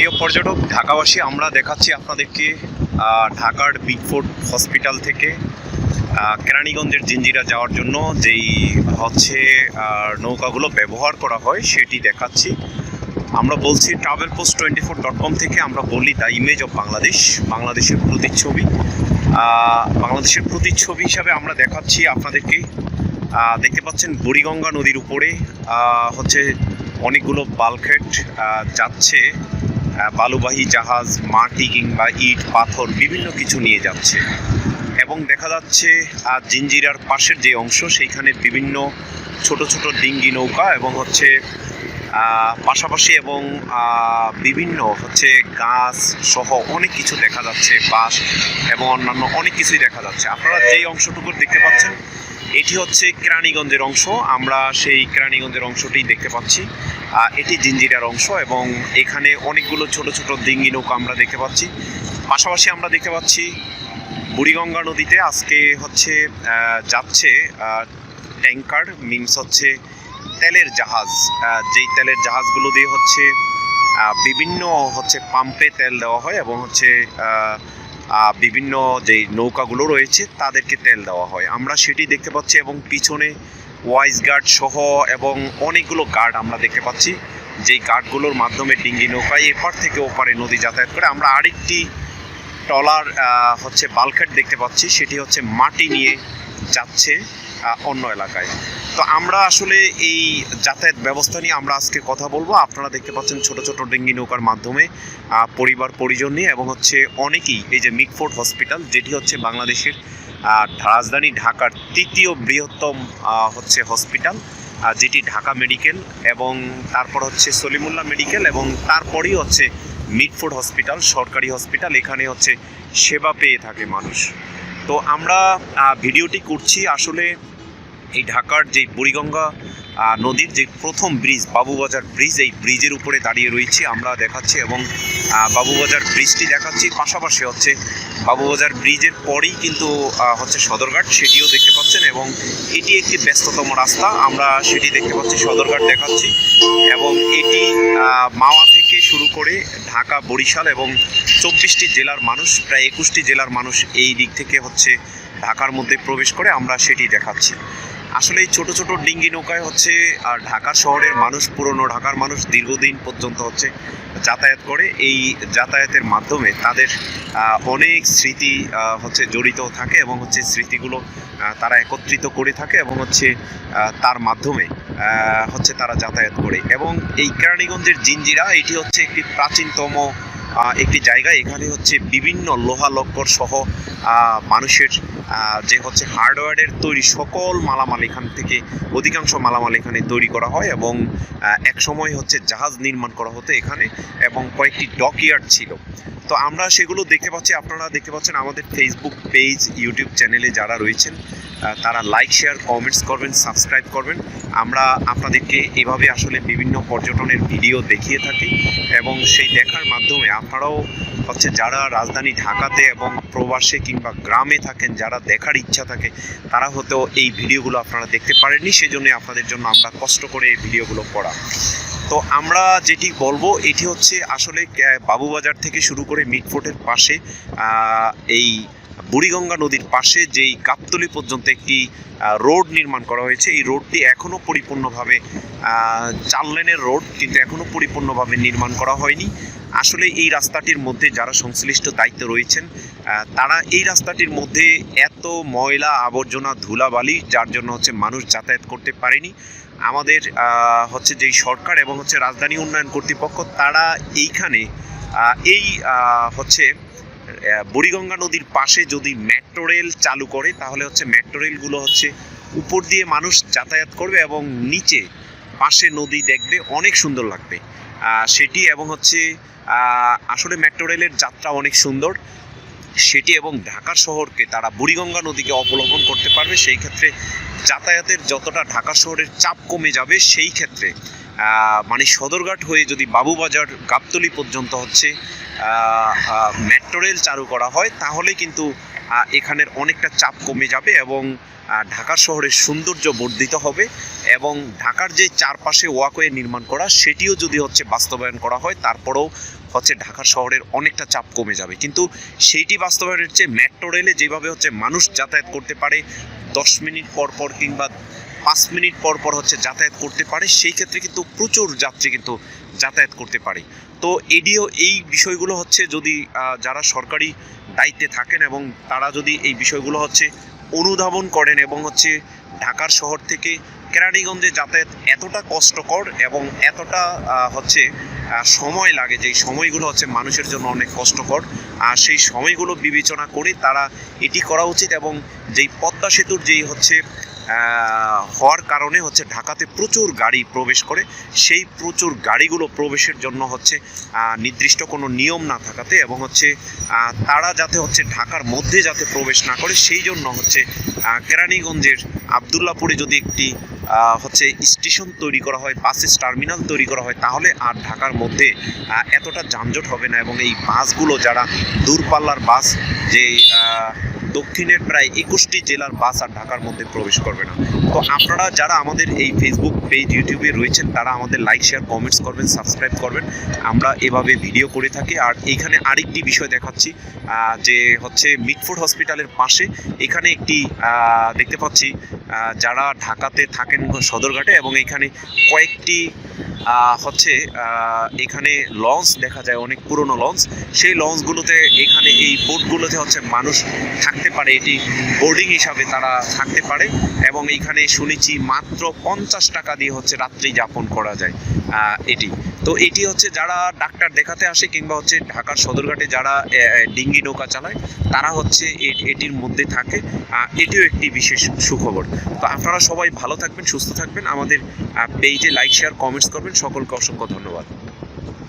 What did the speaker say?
প্রিয় পর্যটক, ঢাকাবাসী, আমরা দেখাচ্ছি আপনাদেরকে ঢাকার বিগ ফোর্ট হসপিটাল থেকে কেরানীগঞ্জের জিঞ্জিরা যাওয়ার জন্য যেই হচ্ছে নৌকাগুলো ব্যবহার করা হয়, সেটি দেখাচ্ছি। আমরা বলছি travel post twenty four dot com থেকে আমরা বলি দ্য ইমেজ অফ বাংলাদেশ বাংলাদেশের প্রতিচ্ছবি। বাংলাদেশের প্রতিচ্ছবি হিসাবে আমরা দেখাচ্ছি আপনাদেরকে। দেখতে পাচ্ছেন বুড়িগঙ্গা নদীর উপরে হচ্ছে অনেকগুলো বালখেট যাচ্ছে। বালুবাহী জাহাজ, মাটি কিংবা ইট, পাথর বিভিন্ন কিছু নিয়ে যাচ্ছে। এবং দেখা যাচ্ছে আর জিঞ্জিরার পাশের যে অংশ, সেইখানে বিভিন্ন ছোট ছোট ডিঙ্গি নৌকা এবং হচ্ছে পাশাপাশি এবং বিভিন্ন হচ্ছে গাছ সহ অনেক কিছু দেখা যাচ্ছে বাস এবং অন্যান্য অনেক কিছুই দেখা যাচ্ছে। আপনারা যেই অংশটুকু দেখতে পাচ্ছেন এটি হচ্ছে কেরানীগঞ্জের অংশ। আমরা সেই কেরানীগঞ্জের অংশটি দেখতে পাচ্ছি। এটি জিঞ্জিরার অংশ এবং এখানে অনেকগুলো ছোট ছোট ডিঙ্গি নৌকা আমরা দেখতে পাচ্ছি। পাশাপাশি আমরা দেখতে পাচ্ছি বুড়িগঙ্গা নদীতে আজকে হচ্ছে যাচ্ছে ট্যাঙ্কার মিনস হচ্ছে তেলের জাহাজ। যেই তেলের জাহাজগুলো দিয়ে হচ্ছে বিভিন্ন হচ্ছে পাম্পে তেল দেওয়া হয় এবং হচ্ছে বিভিন্ন যে নৌকাগুলো রয়েছে, তাদেরকে তেল দেওয়া হয়। আমরা সেটি দেখতে পাচ্ছি এবং পিছনে ওয়াইস গার্ড সহ এবং অনেকগুলো গার্ড আমরা দেখতে পাচ্ছি। যেই গার্ডগুলোর মাধ্যমে ডিঙ্গি নৌকায় এপার থেকে ওপারে নদী যাতায়াত করে, আমরা আরেকটি টলার হচ্ছে বালখেট দেখতে পাচ্ছি। সেটি হচ্ছে মাটি নিয়ে যাচ্ছে অন্য এলাকায়। তো আমরা আসলে এই যাতায়াত ব্যবস্থা নিয়ে আমরা আজকে কথা বলব। আপনারা দেখতে পাচ্ছেন ছোট ছোট ডেঙ্গি নৌকার মাধ্যমে পরিবার, পরিজন নিয়ে এবং হচ্ছে অনেকেই এই যে মিটফোর্ড হসপিটাল, যেটি হচ্ছে বাংলাদেশের রাজধানী ঢাকার তৃতীয় বৃহত্তম হচ্ছে হসপিটাল যেটি ঢাকা মেডিকেল এবং তারপর হচ্ছে সলিমুল্লাহ মেডিকেল এবং তারপরেই হচ্ছে মিটফোর্ড হসপিটাল, সরকারি হসপিটাল। এখানে হচ্ছে সেবা পেয়ে থাকে মানুষ। তো আমরা ভিডিওটি করছি আসলে এই ঢাকার যে বুড়িগঙ্গা নদীর যে প্রথম ব্রিজ, বাবুবাজার ব্রিজ, এই ব্রিজের উপরে দাঁড়িয়ে রয়েছি আমরা দেখাচ্ছি এবং বাবুবাজার ব্রিজটি দেখাচ্ছি। পাশাপাশি হচ্ছে বাবুবাজার ব্রিজের পরেই কিন্তু হচ্ছে সদরঘাট, সেটিও দেখতে পাচ্ছেন এবং এটি একটি ব্যস্ততম রাস্তা। আমরা সেটি দেখতে পাচ্ছি, সদরঘাট দেখাচ্ছি এবং এটি মাওয়া থেকে শুরু করে ঢাকা, বরিশাল এবং চব্বিশটি জেলার মানুষ, প্রায় একুশটি জেলার মানুষ এই দিক থেকে হচ্ছে ঢাকার মধ্যে প্রবেশ করে। আমরা সেটি দেখাচ্ছি। আসলে এই ছোটো ছোটো ডিঙ্গি নৌকায় হচ্ছে আর ঢাকা শহরের মানুষ, পুরনো ঢাকার মানুষ দীর্ঘদিন পর্যন্ত হচ্ছে যাতায়াত করে। এই যাতায়াতের মাধ্যমে তাদের অনেক স্মৃতি হচ্ছে জড়িত থাকে এবং হচ্ছে স্মৃতিগুলো তারা একত্রিত করে থাকে এবং হচ্ছে তার মাধ্যমে হচ্ছে তারা যাতায়াত করে। এবং এই কেরানীগঞ্জের জিঞ্জিরা, এটি হচ্ছে একটি প্রাচীনতম একটি জায়গা। এখানে হচ্ছে বিভিন্ন লোহা লক্কর সহ মানুষের যে হচ্ছে হার্ডওয়্যারের তৈরি সকল মালামাল এখান থেকে, অধিকাংশ মালামাল এখানে তৈরি করা হয় এবং এক সময় হচ্ছে জাহাজ নির্মাণ করা হতো এখানে এবং কয়েকটি ডকইয়ার্ড ছিল। তো আমরা সেগুলো দেখতে পাচ্ছি, আপনারা দেখতে পাচ্ছেন আমাদের ফেসবুক পেজ ইউটিউব চ্যানেলে যারা রয়েছেন তারা লাইক শেয়ার কমেন্টস করবেন সাবস্ক্রাইব করবেন। আমরা আপনাদেরকে এভাবে আসলে বিভিন্ন পর্যটনের ভিডিও দেখিয়ে থাকি এবং সেই দেখার মাধ্যমে আপনারাও হচ্ছে যারা রাজধানী ঢাকাতে এবং প্রবাসে কিংবা গ্রামে থাকেন, যারা দেখার ইচ্ছা থাকে, তারা হয়তো এই ভিডিওগুলো আপনারা দেখতে পারেননি। সেজন্য আপনাদের জন্য আমরা কষ্ট করে এই ভিডিওগুলো করা। তো আমরা যেটি বলব, এটি হচ্ছে আসলে বাবুবাজার থেকে শুরু করে মিটফোর্টের পাশে এই বুড়িগঙ্গা নদীর পাশে যেই গাবতলি পর্যন্ত একটি রোড নির্মাণ করা হয়েছে, এই রোডটি এখনও পরিপূর্ণভাবে চার লেনের রোড, কিন্তু এখনও পরিপূর্ণভাবে নির্মাণ করা হয়নি। আসলে এই রাস্তাটির মধ্যে যারা সংশ্লিষ্ট দায়িত্ব রয়েছেন তারা এই রাস্তাটির মধ্যে এত ময়লা আবর্জনা ধুলাবালি, যার জন্য হচ্ছে মানুষ যাতায়াত করতে পারেনি। আমাদের হচ্ছে যেই সরকার এবং হচ্ছে রাজধানী উন্নয়ন কর্তৃপক্ষ, তারা এইখানে এই হচ্ছে বুড়িগঙ্গা নদীর পাশে যদি মেট্রো রেল চালু করে, তাহলে হচ্ছে মেট্রো রেলগুলো হচ্ছে উপর দিয়ে মানুষ যাতায়াত করবে এবং নিচে পাশে নদী দেখবে, অনেক সুন্দর লাগবে। সেটি এবং হচ্ছে আসলে মেট্রো রেলের যাত্রা অনেক সুন্দর। সেটি এবং ঢাকা শহরকে তারা বুড়িগঙ্গা নদীকে অবলম্বন করতে পারবে, সেই ক্ষেত্রে যাতায়াতের যতটা ঢাকা শহরের চাপ কমে যাবে, সেই ক্ষেত্রে মানে সদরঘাট হয়ে যদি বাবুবাজার গাবতলি পর্যন্ত হচ্ছে মেট্রো রেল চালু করা হয়, তাহলে কিন্তু এখানের অনেকটা চাপ কমে যাবে এবং ঢাকা শহরের সৌন্দর্য বর্ধিত হবে এবং ঢাকার যে চারপাশে ওয়াকওয়ে নির্মাণ করা, সেটিও যদি হচ্ছে বাস্তবায়ন করা হয়, তারপরেও হচ্ছে ঢাকা শহরের অনেকটা চাপ কমে যাবে। কিন্তু সেইটি বাস্তবায়নের চেয়ে মেট্রো রেলে যেভাবে হচ্ছে মানুষ যাতায়াত করতে পারে, দশ মিনিট পর পর কিংবা পাঁচ মিনিট পর পর হচ্ছে যাতায়াত করতে পারে। সেই ক্ষেত্রে কিন্তু প্রচুর যাত্রী কিন্তু যাতায়াত করতে পারে। তো এডিও এই বিষয়গুলো হচ্ছে যদি যারা সরকারি দায়িত্বে থাকেন এবং তারা যদি এই বিষয়গুলো হচ্ছে অনুধাবন করেন এবং হচ্ছে ঢাকার শহর থেকে কেরানীগঞ্জে যাতায়াত এতটা কষ্টকর এবং এতটা হচ্ছে সময় লাগে যেই সময়গুলো হচ্ছে মানুষের জন্য অনেক কষ্টকর, আর সেই সময়গুলো বিবেচনা করে তারা এটি করা উচিত এবং যেই পদ্মা সেতুর যেই হচ্ছে হওয়ার কারণে হচ্ছে ঢাকাতে প্রচুর গাড়ি প্রবেশ করে। সেই প্রচুর গাড়িগুলো প্রবেশের জন্য হচ্ছে নির্দিষ্ট কোনো নিয়ম না থাকাতে এবং হচ্ছে তারা যাতে হচ্ছে ঢাকার মধ্যে যাতে প্রবেশ না করে, সেই জন্য হচ্ছে কেরানীগঞ্জের আবদুল্লাপুরে যদি একটি হচ্ছে স্টেশন তৈরি করা হয় বাসেস টার্মিনাল তৈরি করা হয়, তাহলে আর ঢাকার মধ্যে এতটা যানজট হবে না এবং এই বাসগুলো যারা দূরপাল্লার বাস, যে দক্ষিণের প্রায় একুশটি জেলার বাস আর ঢাকার মধ্যে প্রবেশ করবে না। তো আপনারা যারা আমাদের এই ফেসবুক পেজ ইউটিউবে রয়েছেন, তারা আমাদের লাইক শেয়ার কমেন্টস করবেন সাবস্ক্রাইব করবেন। আমরা এভাবে ভিডিও করে থাকি। আর এইখানে আরেকটি বিষয় দেখাচ্ছি যে হচ্ছে মিটফোর্ড হসপিটালের পাশে এখানে একটি দেখতে পাচ্ছি যারা ঢাকাতে থাকেন সদরঘাটে এবং এখানে কয়েকটি হচ্ছে এখানে লঞ্চ দেখা যায়, অনেক পুরনো লঞ্চ সেই লঞ্চগুলোতে এখানে এই বোটগুলোতে হচ্ছে মানুষ থাকতে পারে, এটি বোর্ডিং হিসাবে তারা থাকতে পারে এবং এইখানে শুনেছি মাত্র পঞ্চাশ টাকা দিয়ে হচ্ছে রাত্রি যাপন করা যায় এটি। তো এটি হচ্ছে যারা ডাক্তার দেখাতে আসে কিংবা হচ্ছে ঢাকার সদরঘাটে যারা ডিঙ্গি নৌকা চালায়, তারা হচ্ছে এটির মধ্যে থাকে এটিও একটি বিশেষ সুখবর। তো আপনারা সবাই ভালো থাকবেন, সুস্থ থাকবেন। আমাদের পেজে লাইক শেয়ার কমেন্টস করবেন। সকলকে অসংখ্য ধন্যবাদ।